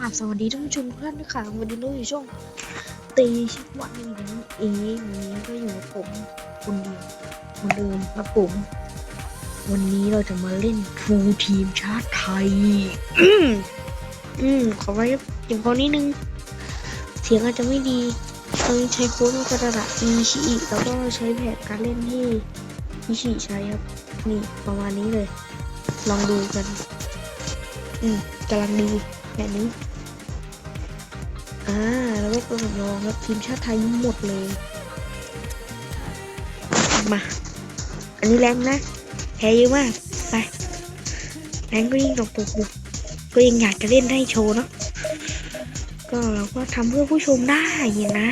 อ่าสวัสดีทุกผู้ชมทุกท่านนะคะวันนี้เราอยู่ช่วงตีชิวันนี้เองวันนี้ก็อยู่กับผม คนเดียวคนเดิมนะผม วันนี้เราจะมาเล่นฟูทีมชาติไทย อืมขอไว้เสียงเขนิดนึง เสียงอาจจะไม่ดี ต้องใช้โค้ดกระดาษอีชีอแล้วก็ใช้แผนการเล่นที่อีชีใช้ครับ นี่ ประมาณนี้เลย ลองดูกัน อืมกำลังดีแค่นี้ อ่าแล้วก็ตัวสำรองครับทีมชาติไทยหมดเลย มา อันนี้แรงนะแพ้เยอะมาก ไป แรงก็ยิ่งตกตกยุกก็ยังอยากจะเล่นได้โชว์เนาะ ก็เราก็ทำเพื่อผู้ชมได้นะ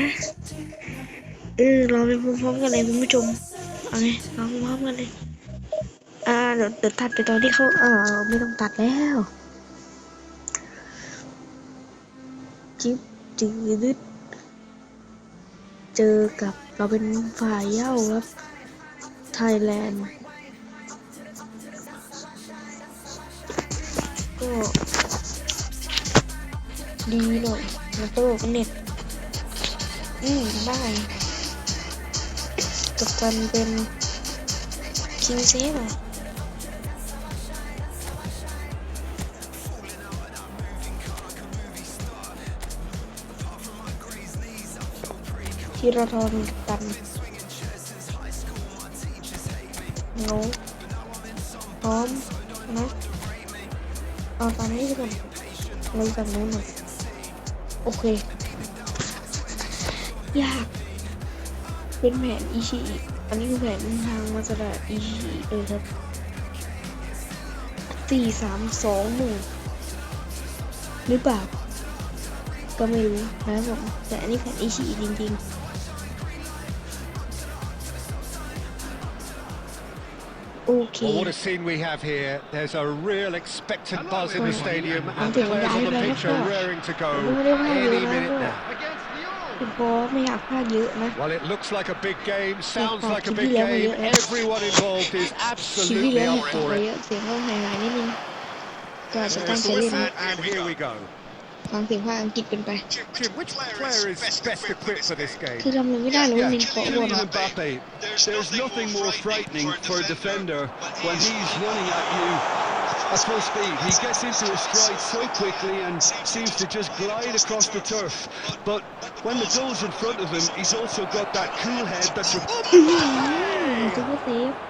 เออเราไปพร้อมๆกันเลยคุณผู้ชม เอาไงเราพร้อมๆกันเลย อ่า เดี๋ยวตัดไปตอนที่เขาเออไม่ต้องตัดแล้วจิ๊บจืดเจอกับเราเป็นฝ่ายเย้าครับไทยแลนด์ก็ดีหน่อยนะตลกเน็ตอืมได้กับกันเป็นคิงเซีหน่อธีรทรตันโนพร้อมนะเอาตามนี้ก่อนเราจะโน้นหน่อยโอเค ยากเป็นแผนอิชิออันนี้คือแผนทางมาสระอิชิเลยครับสี่สามสองหนึ่งหรือเปล่า ก็ไม่รู้นะผมแต่อันนี้แผนอิชีอิจริง ๆ what a scene we have here. There's a real expectant buzz in the stadium, and the players on the pitch are raring to go any minute now. Uh, well, it looks like a big game, sounds like a big game. Everyone involved is absolutely on for here we go. ฟังเสียงภาษาอังกฤษกันไป Jim, Jim, which player is best equipped for this game? There's nothing more frightening for a defender when he's running at you at full speed. He gets into a stride so quickly and seems to just glide across the turf. But when the goal's in front of him, he's also got that cool head that's อื้อหือซุปเปอร์เซฟ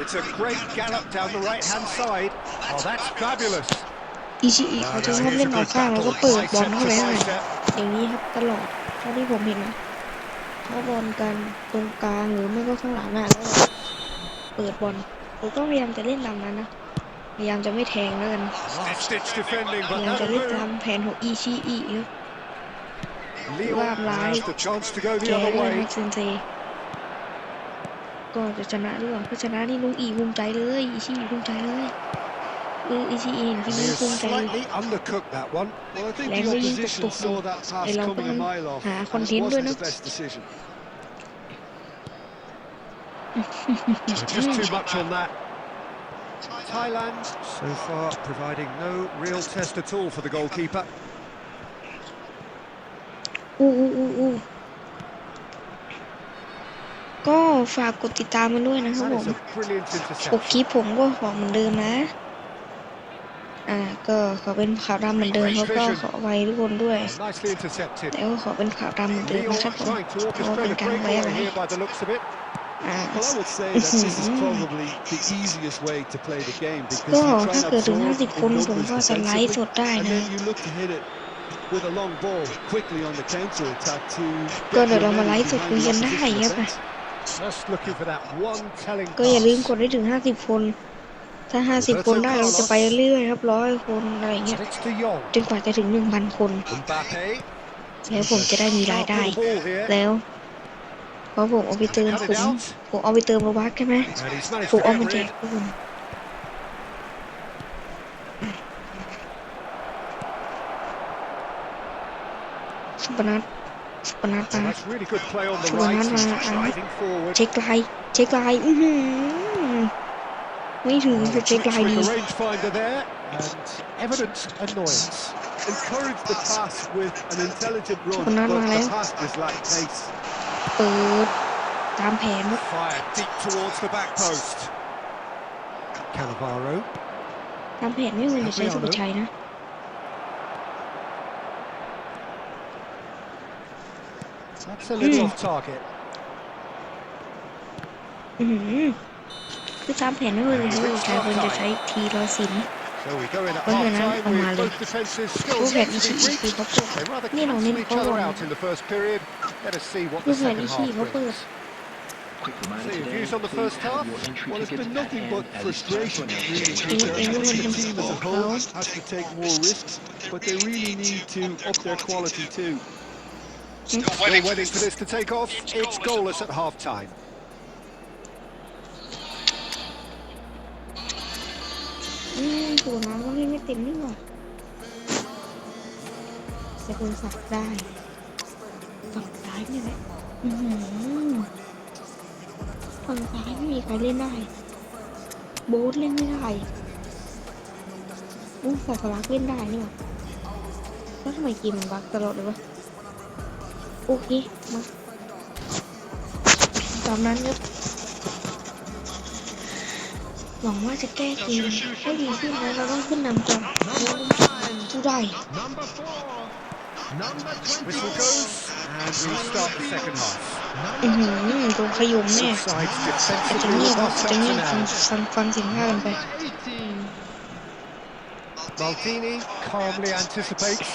It's a great gallop down the right-hand side. Oh, that's fabulous. อิชิอิเขาจะชอบเล่นออกข้างแล้วก็เปิดบอลเข้าไปให้อย่างนี้ครับตลอดเท่าที่ผมเห็นนะเขาบอลกันตรงกลางหรือไม่ก็ข้างหลังอ่ะแล้วเปิดบอลผมก็พยายามจะเล่นตามนั้นนะพยายามจะไม่แทงแล้วกันพยายามจะเล่นตามแผนของอิชิอิครับว่าร้ายแกเลยนะเซนเซก็จะชนะด้วยเพราะชนะนี่ลุงอีภูมิใจเลยอีชี่ภูมิใจเลยอืออีชี่เห็นที่นี่ภูมิใจแรงไม่ยิ่งตกตกไอเราต้องหาคอนเทนต์ด้วยนะอู้อู้อู้อู้ก็ฝากกดติดตามมาด้วยนะครับผมปกคผมก็ขอเหมือนเดิมนะ อ่าก็ขอเป็นข่าวดำเหมือนเดิมแล้วก็ขอไว้ทุกคนด้วย แล้วก็ขอเป็นข่าวดำเหมือนเดิมนะครับผมเพราะเป็นการไว้อะไรก็ถ้าเกิดถึง50คนผมก็จะไลฟ์สดได้นะก็เดี๋ยวเรามาไลฟ์สดคุยกันได้ครับก็อย่าลืมกดให้ถึง 50 คน ถ้า 50 คนได้ เราจะไปเรื่อยครับร้อยคนอะไรเงี้ยจนกว่าจะถึง 1,000 คนแล้วผมจะได้มีรายได้ แล้วเพราะผมเอาไปเติมผมผมเอาไปเติมโลบักใช่ไหมผมเอามนแจกคุณสุปนัทสปนัมาสปนัตาเช็คไลเช็คไลอืไม่ถึงจะเช็คไลดีสปนัตมาแล้วเปิดตามแผนตามแผนไม่เหมืจะใช้สุภชัยนะ a little hmm. off target. คือตามแผนไม่เวิร์กเลยกลายเป็นจะใช้ทีรอสิน mm-hmm. So we go in at half time to They rather cancel each other out in the first period. Let us see what the second half brings. on the first half? nothing but frustration really. team has to take more risks, but they really need to up their quality too. Still waiting, We're waiting for this to take off. It's, it's goalless, goalless at half time. Mm. อู้สักลักเล่นได้นี่หว่าแล้วทำไมกินมันบักตลอดเลยวะโอเคมาตามนั้นครับหวังว่าจะแก้เกมให้ดีขึ้นนะเราต้องขึ้นนำก่อนผู้ได้อือหือโดนขยมเนี่ยจะเงียบจะเงียบฟังฟังเสียงห้ากันไป m a l d i n i calmly anticipates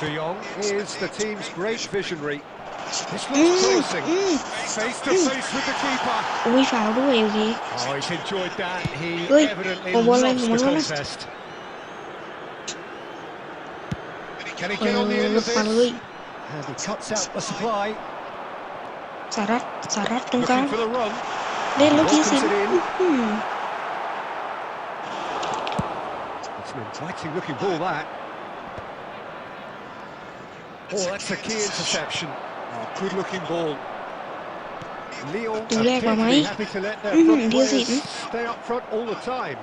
De Jong is the team's great visionary. This looks mm, promising. Mm. Face to face with the keeper. Ui, foul đuổi gì? Oh, he's enjoyed that. He Ui, evidently loves the contest. Can he get on the end of uh, this? And he cuts out the supply. Xả rách, xả rách trong cao. Đến lúc chiến sĩ. It's an enticing looking ball that. Oh, that's a key interception. Oh, good looking ball. Leo you to be happy to let their mm-hmm, front stay up front all the time.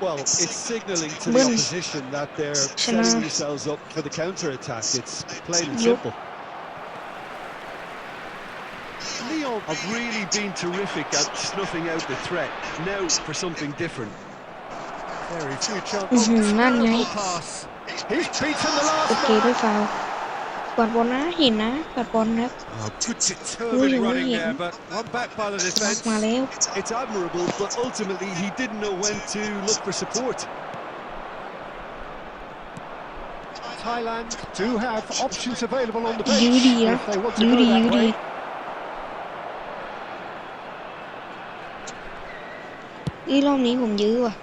Well, it's signalling to the opposition that they're setting themselves up for the counter-attack. It's plain and simple. i have really been terrific at snuffing out the threat. Now for something different. Very few chances. Mm-hmm, He's beaten the last. Okay, good foul. ัดบอลนะเห็นนะกัดบอลนะอุ้ยไม่เห็นมาแล้วยูดีนะยูดียูดีอีรอบนี้ผมยื้อว่ะ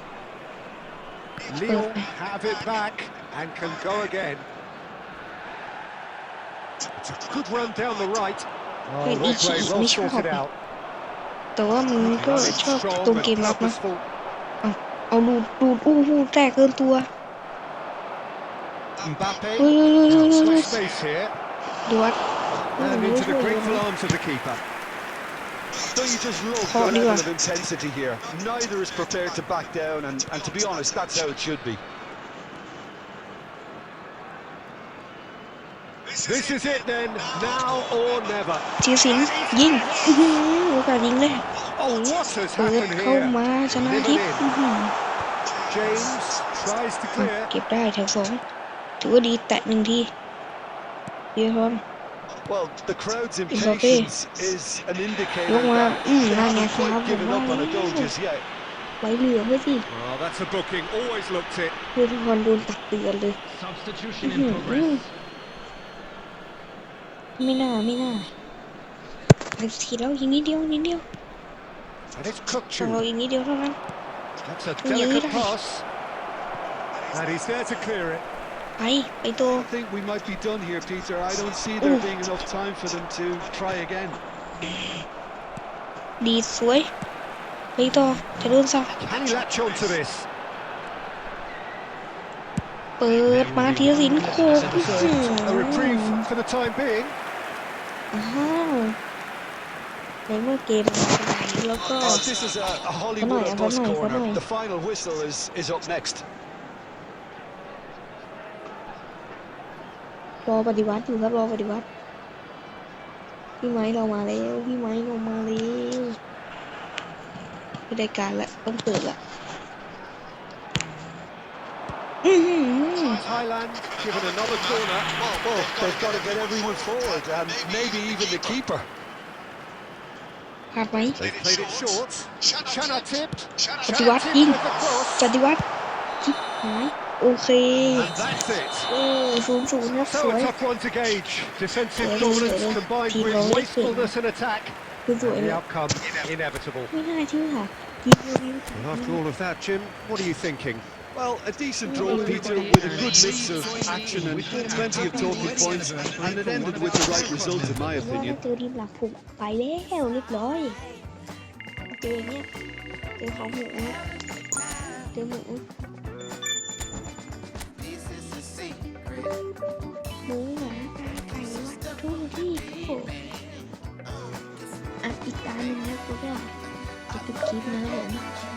Good run down the right. เป็นอีชีอีกไม่ชอบนะแต่ว่ามึงก็ชอบตรงเกมรับนะเอาดูดูดอู้หูแตกเกินตัวเฮ้ยดูวัดพอดีกว่า intensity here neither is prepared to back down and to be honest that's how it should be This is it then, now or never. เชียร์เสียงยิงโอกาสยิงเลยเปิดเข้ามาชนะทิพย์เก็บได้แถวสองถือว่าดีแตะหนึ่งทีเบียร์พร้อมอินโฟเฟ่ยกมาอืมน่าเงียบครับผมว่าไว้เหลือเพื่อสิเพื่อทุกคนโดนตักเตือนเลยอืมไม่น่าไม่น่าเหลือสี่แล้วอีกนิดเดียวนิดเดียว And it's Cook ต้องเรา Chu. อีกนิดเดียวเท่านั้น That's a delicate Yeah. pass. And he's there to clear it. ไปไปตัว I think we might be done here, Peter. I don't see there Ooh. being enough time for them to try again. ดีดสวยไปตัวจะโดนซะ Can he latch on to this? เปิดมาทีละสินโคก A reprieve for the time being. เล่นเมื่อเกมแล้วก็ขอหน่อยขอหน่อยขอหน่อยรอปฏิวัติอยู่ครับ รอปฏิวัติพี่ไม้เรามาแล้วพี่ไม้เรามาแล้วรายการละต้องเปิดละ Mm-hmm. Thailand given another corner. Well, oh, oh, they've got to get everyone forward, and maybe even the keeper. Have we? They played it short. gauge. tipped. dominance tipped with wastefulness the outcome Chana tipped. After all of that, Jim, what are you thinking? Well, a decent draw, Peter, with a good mix of action and plenty of talking points, and it ended with the right result, in my opinion. ประตูริมหลังผูกไปแล้วเรียบร้อยเจอเนี่ยเจอของหมูเจอหมูหมูหมาไก่วัดทุ่งที่โผอ่ะอีกตาหนึ่งนะคุณผู้ชมจะปิดคลิปนะครับผม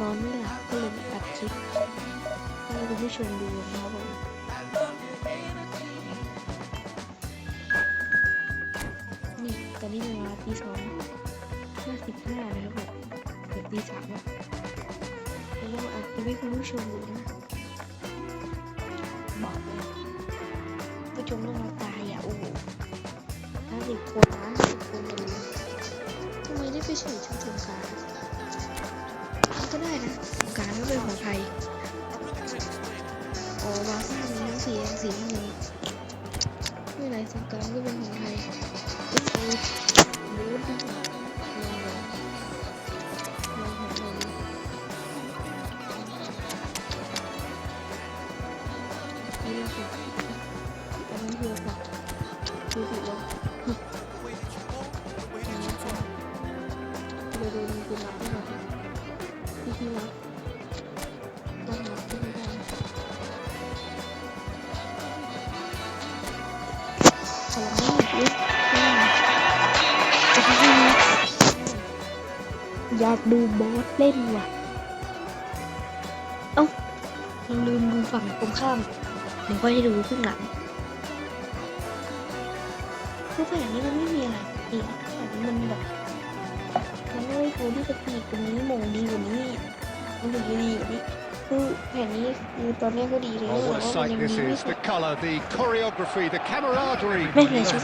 นอนไม่หลับก็เลยอัดคลิปให้คุณผู้ชมดูนะครับผมนี่ตอนนี้เวลาตีสองห้าสิบห้านะครับผมเกือบตีสามแล้วแล้วอัดคลิปให้คุณผู้ชมดูนะบอกเลยผู้ชมต้องรอตายอ่ะโอ้โหห้าสิบคนนะห้าสิบคนเลยทำไมได้ไปเฉยจนถึงกลางก็ได้นะโอกาสไม่เป็นของใคร๋อ้าซ่ามีทั้งสีแดงสีน้ำเงินไม่ไรสักการก็เป็นของใครากดูบอสเล่นว่ะ เอ้าเราลืมดูฝั่งตรงข้ามเดี๋ยวค่อยใด้ดูขึ้นหลังคือฝั่งนี้มันไม่มีอะไรอีกฝั่งนี้มันแบบ มันไม่้ดูที่จะตีตรงนี้มงดีกว่านี้มันดูดีกว่านี้ the colour, the choreography, the camaraderie, the to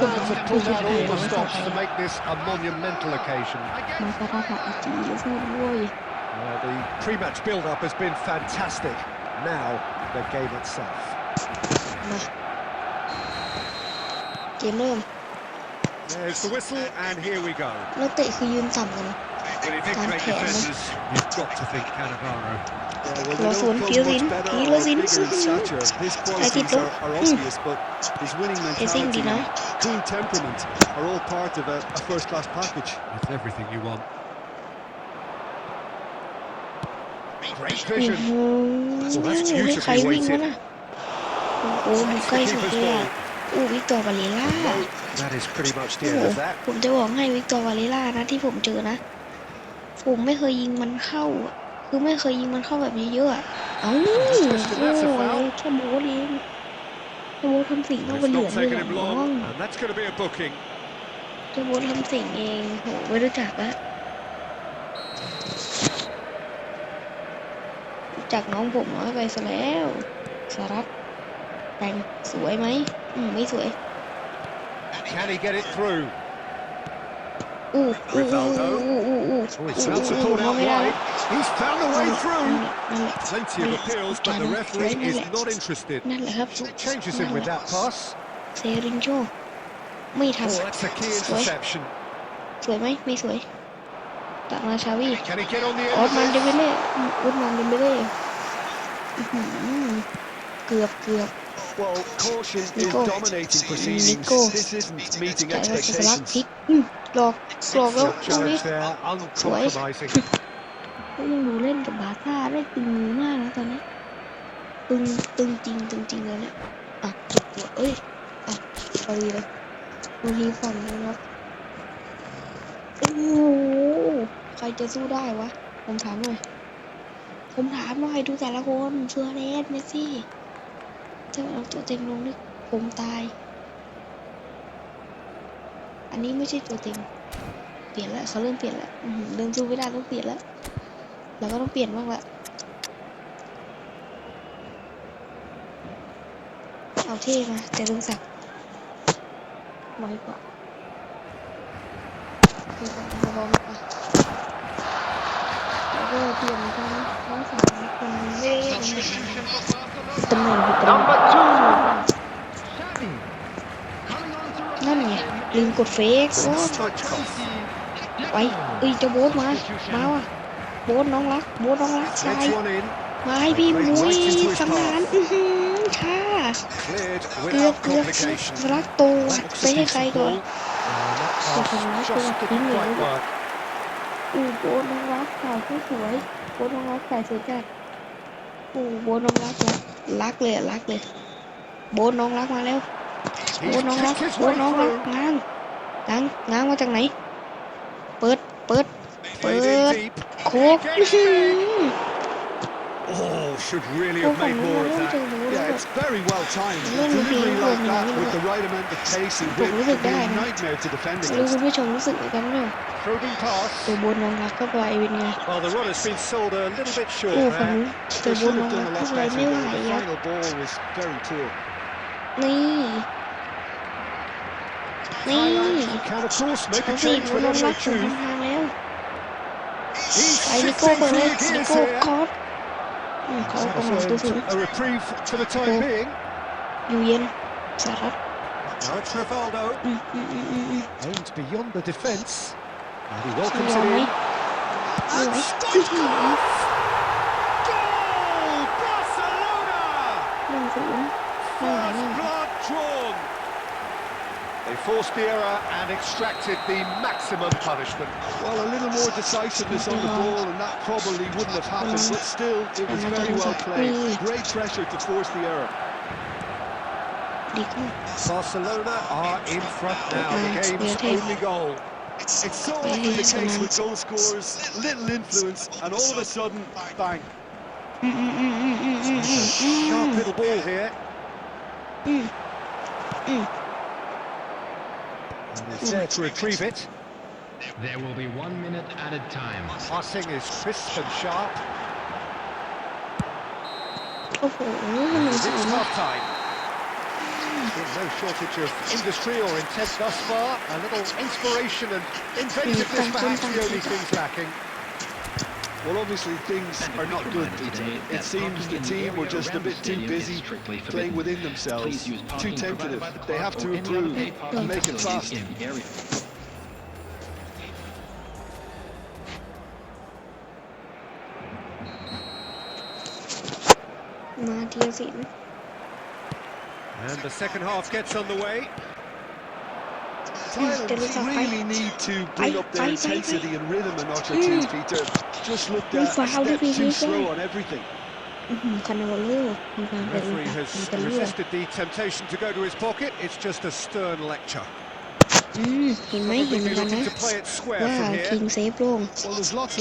pull out all the stops to make this a monumental occasion. the pre match build up has been fantastic. Now, the game itself. There's the whistle, and here we go. เราศูนย์กีลินกีลซินไอติดตัวเทซิ่งดีนะ Cool temperament are all part of a, a first-class package. It's everything you want. Great vision. Well, that's beautifully weighted. โอ้ดูใกล้สุดเลยอ่ะอู้วิกตอร์วาเลล่าผมจะบอกให้วิกตอร์วาเลล่านะที่ผมเจอนะผมไม่เคยยิงมันเข้า คือไม่เคยยิงมันเข้าแบบนี้เยอะเอ้าโอ้แค่โบเองแค่โบทำสิ่งต้องเป็นเหลีอเลยน้องแค่โบทำสิ่งเอง โหไม่รู้จักละจากน้องผมน้อยไปซะแล้วสารัตแต่งสวยไหมอืมไม่สวย Can he get it through? Rivaldo. he's found a way through. Plenty of appeals, but the referee is not interested. Changes him with that pass. the That a can get on เซรินโจไม่ทำสวยสวยไหมไม่สวยตัดมาชาวีออสมันเดเบเล่ออสมันเดเบเล่เกือบเกือบ Well, caution is dominating proceedings. This isn't meeting expectations. หลอกหลอกแล้วตรงนี้สวยยังดูเล่นกับบาซ่า ได้ตึงมือมากนะตอนนี้ ตึงตึงจริงตึงจริงเลยเนี่ยอ่ะจุดตัว เอ้ย อ่ะพอดีเลยบางทีฝันงนะครับโอ้โหใครจะสู้ได้วะ ผมถามหน่อยผมถามหน่อยดูแต่ละคนเฟอร์เรสเมซี่จะเอาตัวเต็มลงนี่ผมตายอันนี้ไม่ใช่ตัวเต็มเปลี่ยนแล้วเขาเริ่มเปลี่ยนแล้วเดินสู้ไม่ได้ต้องเปลี่ยนแล้วเราก็ต้องเปลี่ยนบ้างละเอาเท่มาแต่ลุงศักดิ์น้กว่าคือการทบอลไาแล้วก็เปลี่ยนกันน้องสาวคนเล่ไ้ตำแหน่งตำแหน่งลืมกดเฟกไปเอีจะโบสมามาว่ะโบสน้องรักโบสน้องรักชายมาให้พี่มุ้ยสำนานอือหือค่ะเลือกเลือกรักตัวไปให้ใครก่อนตัวสำนักตัวทิ้งเลยอูโบสน้องรักสาวผู้สวยโบสน้องรักใส่สวยจัดอูโบสน้องรักรักเลยรักเลยโบสน้องรักมาแล้วโอ้น้องรักโอ้น้องรักง้างง้างง้างมาจากไหน เปิดเปิดเปิดโคกโอ้ should really have made more of that yeah it's very well timed delivery like that with the right amount of pace and width would be a nightmare to defend against รู้คุณผู้ชมรู้สึกเหมือนกันไหมตัวบนน้องรักเข้าไปเป็นไงโอ้ฝั่งนู้นตัวบนน้องรักเข้าไปไม่ไหวอ่ะนี่นี่สี่คนรักสวนทางแล้วไปนิโก้เปิดเลยนิโก้คอสคอสกองหลังตัวสูงอยู่เย็นสารัต Now it's Rivaldo. Mm, mm, mm, mm, mm. Aimed beyond the defence. And forced the error and extracted the maximum punishment. Well, a little more decisiveness on the ball, and that probably wouldn't have happened, but still, it was very well played. Great pressure to force the error. Barcelona are in front now, the game's only goal. It's so often the case with goal scorers, little influence, and all of a sudden, bang. Sharp little ball here. Ooh, to retrieve it. There will be one minute added time. Passing is crisp and sharp. it's half time. There's no shortage of industry or intent thus far. A little inspiration and inventiveness perhaps the only things lacking. Well, obviously things are not good It seems the team were just a bit too busy playing within themselves, too tentative. They have to improve and make it faster. And the second half gets underway. Please, Deluca, really fight. need to bring fight, up their fight, intensity fight, and rhythm in our teams, Peter. Just looked at a step too slow on everything. คานโลมีความเป็นมีแต่เลือด resisted the temptation to go to his pocket. It's just a stern lecture. เห็นไหมเห็นเหมือนกันนะว่าคิงเซฟโล่ง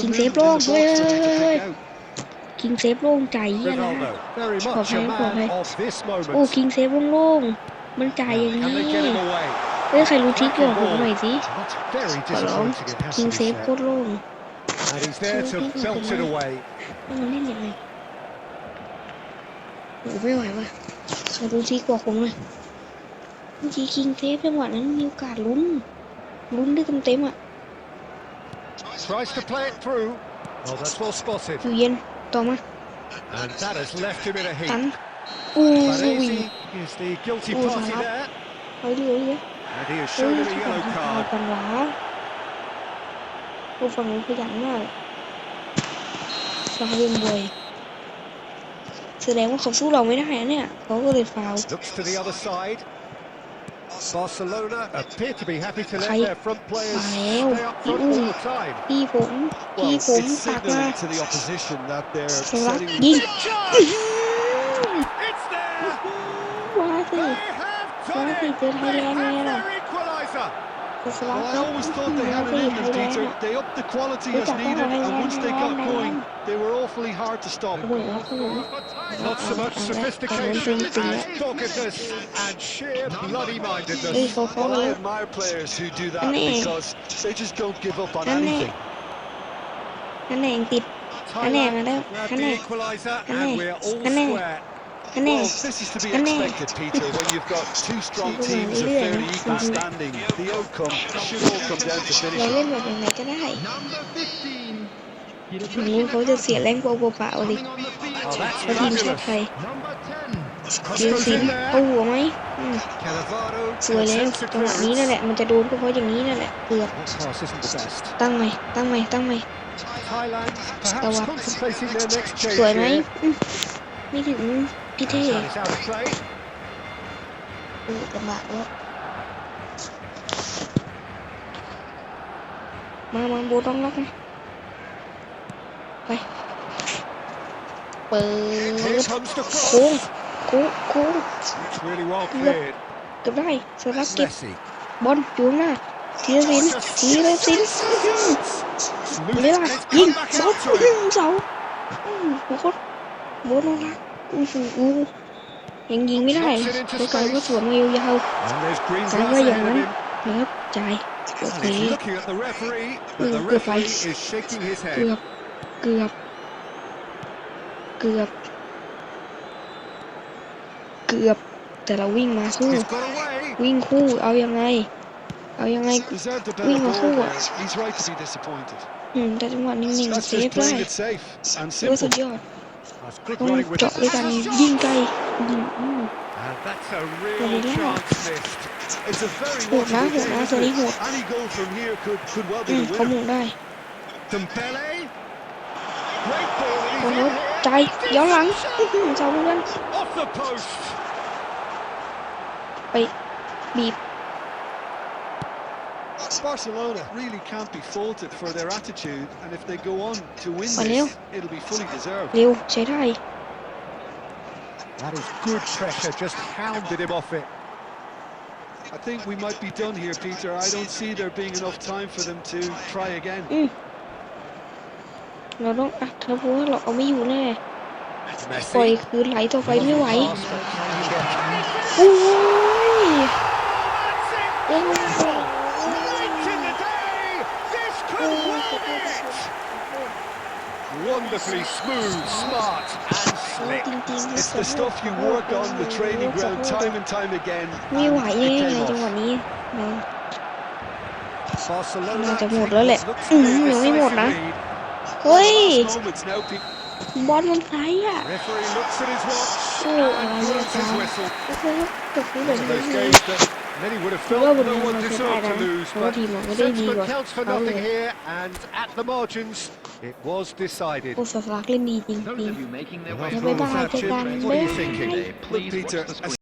คิงเซฟโล่งเว้ยคิงเซฟโล่งใจเยี่ยนะขอแพ้ขอแพ้โอ้คิงเซฟโล่งโล่งมันใจอย่างนี้เฮ้ยใครรู้ทิกเกี่ยวกับผมหน่อยสิขอร้องคิงเซฟโคตรโล่ง And he's t h e r มันเล่นยังไงโอ้ไม่ไหวว่ะใครรู้ทิกกว่าผมหน่อยเมื่อกี้คิงเซฟจังหวะนั้นมีโอกาสลุ้น ลุ้นได้เต็มๆอ่ะอยู่เย็นต่อมาตัน h อู้ Baresi is t h เฮ้ยเฮ้ยเฮ้ย And he has shown him a yellow card. ผู้ฝังขยันมากฟาวเล่นบ่อยแสดงว่าเขาสู้เราไม่ได้แน่เนี่ยเขาก็เลยฟาวใครฟาวอุ้พี่ผมพี่ผมฝากมาสำับยิง did well, I always thought they had it in them, Dieter. They upped the quality as needed, and once they got going, they were awfully hard to stop. Not so much sophistication as doggedness and sheer bloody-mindedness. Well, I admire players who do that because they just don't give up on anything. คะแนนติดคะแนนมาแล้วคะแนนคะแนนคะแนนันนี้อันนี้เล่นแบบนี้ก็ได้ทีนี้เขาจะเสียแรงกว่โบปาเดยเพราทีมชาติไทยเกมสิ้นเขาหัวไหมสวยแล้วจังหวะนี้นั่นแหละมันจะโดนกเพราะอย่างนี้นั่นแหละเกือบตั้งไหมตั้งไหมตั้งไหมตะวันสวยไหมไม่ถึงพี่เท่ดูกระบะรถมามาบูต้องล็อกไหมไปเปิดคุ้งคุ้งคุ้งเก็บเกืบได้สลักเก็บบอลอยู่หน้าทีรินทีรินเวลายิงบอลเสาโคตรบอลลงนะอ้อยังยิงไม่ได้แล้วกลายวสวนมายาวสายว่าอย่างนั้นนะครับจ่ายโอเคเกือบไปเกือบเกือบเกือบเกือบแต่เราวิ่งมาสู้วิ่งคู่ เอายังไง เอายังไงวิ่งมาคู่อ่ะแต่จังหวะนิ่งๆเซฟไดู้้สุดยอดต้องเจาะด้วยกันยิงไกลโหดแล้วโหดนะโหดนะตัวนี้โหดอืมเขาหมุนได้ โอ้โหใจย้อนหลังชาวเพื่อนไปบีบ Barcelona really can't be faulted for their attitude, and if they go on to win this, it'll be fully deserved. Neil, Jedi. That is good pressure, just hounded him off it. I think we might be done here, Peter. I don't see there being enough time for them to try again. Mm. nó nó nó vua nó will mấy vụ nè rồi cứ lấy tao phải lưu ấy wonderfully smooth, smart and slick. It's the stuff you work on the training ground time and time again. And it came off. that Many would have felt no one deserved to lose, but judgment counts for nothing here, and at the margins, it was decided. โอ้สสลักเล่นดีจริงจริง Those of you making their way จะ Well, What are you thinking? Please Peter, as